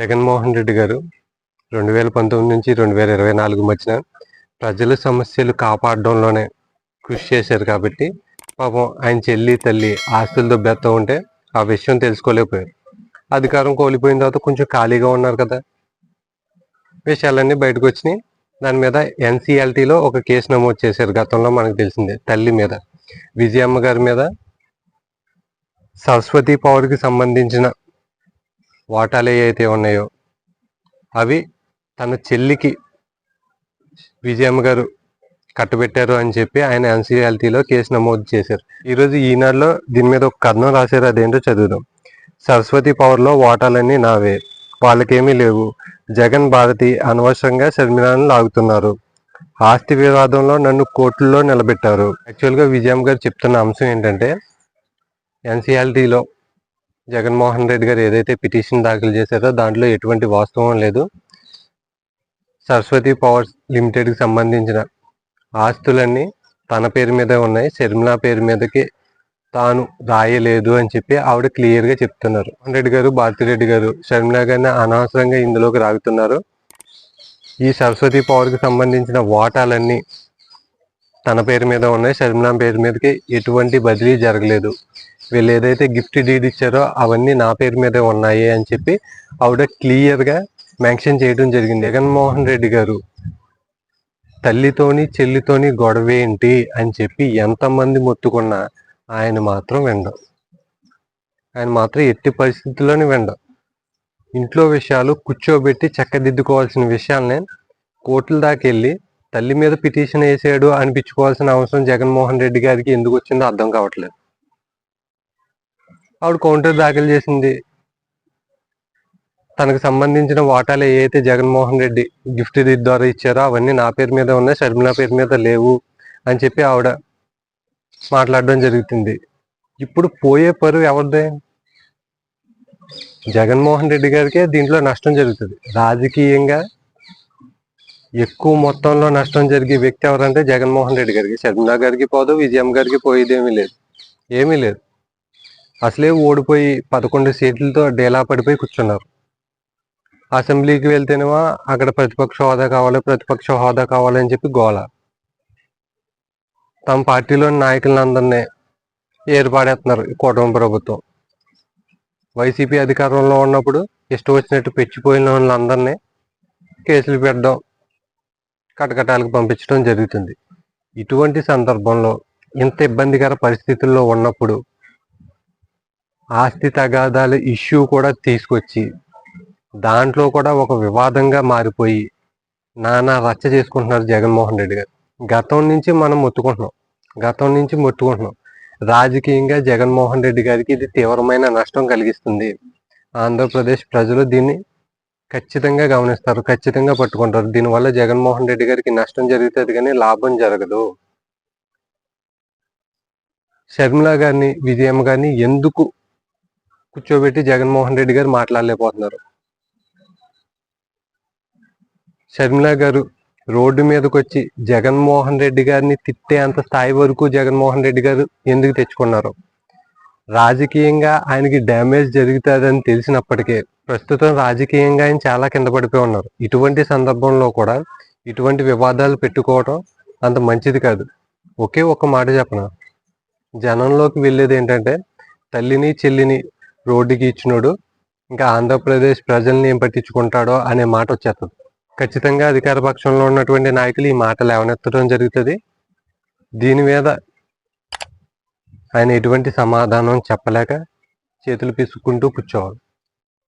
జగన్మోహన్ రెడ్డి గారు రెండు వేల పంతొమ్మిది నుంచి రెండు వేల ఇరవై నాలుగు మధ్యన ప్రజల సమస్యలు కాపాడడంలోనే కృషి చేశారు కాబట్టి పాపం ఆయన చెల్లి తల్లి ఆస్తులతో బెత్త ఉంటే ఆ విషయం తెలుసుకోలేకపోయారు. అధికారం కోల్పోయిన తర్వాత కొంచెం ఖాళీగా ఉన్నారు కదా. విషయాలన్నీ బయటకు వచ్చినాయి. దాని మీద ఎన్సీఎల్టీలో ఒక కేసు నమోదు చేశారు గతంలో మనకు తెలిసిందే తల్లి మీద. విజయమ్మ గారి మీద సరస్వతి పవర్కి సంబంధించిన వాటాలు ఏవైతే ఉన్నాయో? అవి తన చెల్లికి విజయమ్మ గారు కట్టబెట్టారు అని చెప్పి ఆయన ఎన్సీఎల్టీలో కేసు నమోదు చేశారు. ఈరోజు ఈనాడులో దీని మీద ఒక కథనం రాశారు. అదేంటో చదువుదాం. సరస్వతి పవర్లో వాటాలన్నీ నావే. వాళ్ళకేమీ లేవు. జగన్ భారతి అనవసరంగా షర్మిలాను లాగుతున్నారు. ఆస్తి వివాదంలో నన్ను కోర్టుల్లో నిలబెట్టారు. యాక్చువల్గా విజయమ్మ గారు చెప్తున్న అంశం ఏంటంటే ఎన్సీఎల్టీలో జగన్మోహన్ రెడ్డి గారు ఏదైతే పిటిషన్ దాఖలు చేశారో దాంట్లో ఎటువంటి వాస్తవం లేదు. సరస్వతి పవర్స్ లిమిటెడ్కి సంబంధించిన ఆస్తులన్నీ తన పేరు మీదే ఉన్నాయి. శర్మిల పేరు మీదకి తాను రాయలేదు అని చెప్పి ఆవిడ క్లియర్గా చెప్తున్నారు. రెడ్డి గారు భారతిరెడ్డి గారు షర్మిల గారిని అనవసరంగా ఇందులోకి రాగుతున్నారు. ఈ సరస్వతి పవర్కి సంబంధించిన వాటాలన్నీ తన పేరు మీద ఉన్నాయి. షర్మిల పేరు మీదకి ఎటువంటి బదిలీ జరగలేదు. వీళ్ళు ఏదైతే గిఫ్ట్ డీడ్ ఇచ్చారో అవన్నీ నా పేరు మీదే ఉన్నాయి అని చెప్పి ఆవిడ క్లియర్గా మెన్షన్ చేయడం జరిగింది. జగన్మోహన్ రెడ్డి గారు తల్లితోని చెల్లితోని గొడవ ఏంటి అని చెప్పి ఎంతమంది మొత్తుకున్నా ఆయన మాత్రం వినడం. ఆయన మాత్రం ఎట్టి పరిస్థితుల్లోని వినడం. ఇంట్లో విషయాలు కూర్చోబెట్టి చక్కదిద్దుకోవాల్సిన విషయాలని కోర్టుల దాకా వెళ్ళి తల్లి మీద పిటిషన్ వేసాడు అనిపించుకోవాల్సిన అవసరం జగన్మోహన్ రెడ్డి గారికి ఎందుకు వచ్చిందో అర్థం కావట్లేదు. ఆవిడ కౌంటర్ దాఖలు చేసింది. తనకు సంబంధించిన వాటాలు ఏవైతే జగన్మోహన్ రెడ్డి గిఫ్ట్ ద్వారా ఇచ్చారో అవన్నీ నా పేరు మీద ఉన్నాయి షర్మిల పేరు మీద లేవు అని చెప్పి ఆవిడ మాట్లాడడం జరుగుతుంది. ఇప్పుడు పోయే పరువు ఎవరిదే? జగన్మోహన్ రెడ్డి గారికే దీంట్లో నష్టం జరుగుతుంది. రాజకీయంగా ఎక్కువ మొత్తంలో నష్టం జరిగే వ్యక్తి ఎవరంటే జగన్మోహన్ రెడ్డి గారికి షర్మిల గారికి పోదు విజయం గారికి పోయేదేమీ లేదు. ఏమీ లేదు. అసలే ఓడిపోయి పదకొండు సీట్లతో డేలా పడిపోయి కూర్చున్నారు. అసెంబ్లీకి వెళ్తేనేమో అక్కడ ప్రతిపక్ష హోదా కావాలి ప్రతిపక్ష హోదా కావాలని చెప్పి గోల. తమ పార్టీలోని నాయకులను అందరినీ ఏర్పాడేస్తున్నారు కూటమి ప్రభుత్వం. వైసీపీ అధికారంలో ఉన్నప్పుడు ఇష్టం వచ్చినట్టు పెచ్చిపోయిన వాళ్ళందరినీ కేసులు పెట్టడం కటకటాలకు పంపించడం జరుగుతుంది. ఇటువంటి సందర్భంలో ఇంత ఇబ్బందికర పరిస్థితుల్లో ఉన్నప్పుడు ఆస్తి తగాదాల ఇష్యూ కూడా తీసుకొచ్చి దాంట్లో కూడా ఒక వివాదంగా మారిపోయి నానా రచ్చ చేసుకుంటున్నారు జగన్మోహన్ రెడ్డి గారు. గతం నుంచి మనం మొత్తుకుంటున్నాం. గతం నుంచి మొత్తుకుంటున్నాం. రాజకీయంగా జగన్మోహన్ రెడ్డి గారికి ఇది తీవ్రమైన నష్టం కలిగిస్తుంది. ఆంధ్రప్రదేశ్ ప్రజలు దీన్ని ఖచ్చితంగా గమనిస్తారు ఖచ్చితంగా పట్టుకుంటారు. దీనివల్ల జగన్మోహన్ రెడ్డి గారికి నష్టం జరుగుతుంది కానీ లాభం జరగదు. షర్మిల గారిని విజయమ్మ గారిని ఎందుకు కూర్చోబెట్టి జగన్మోహన్ రెడ్డి గారు మాట్లాడలేకపోతున్నారు. షర్మిల గారు రోడ్డు మీదకి వచ్చి జగన్మోహన్ రెడ్డి గారిని తిట్టే అంత స్థాయి వరకు జగన్మోహన్ రెడ్డి గారు ఎందుకు తెచ్చుకున్నారు? రాజకీయంగా ఆయనకి డ్యామేజ్ జరుగుతుందని తెలిసినప్పటికీ ప్రస్తుతం రాజకీయంగా ఆయన చాలా కింద పడిపోయి ఉన్నారు. ఇటువంటి సందర్భంలో కూడా ఇటువంటి వివాదాలు పెట్టుకోవడం అంత మంచిది కాదు. ఒకే ఒక మాట చెప్పన? జనంలోకి వెళ్ళేది ఏంటంటే తల్లిని చెల్లిని రోడ్డుకి ఇచ్చినోడు ఇంకా ఆంధ్రప్రదేశ్ ప్రజల్ని ఏం పట్టించుకుంటాడో అనే మాట వచ్చేస్తుంది. ఖచ్చితంగా అధికార పక్షంలో ఉన్నటువంటి నాయకులు ఈ మాట లేవనెత్తడం జరుగుతుంది. దీని మీద ఆయన ఎటువంటి సమాధానం చెప్పలేక చేతులు పీసుకుంటూ కూర్చోవాలి.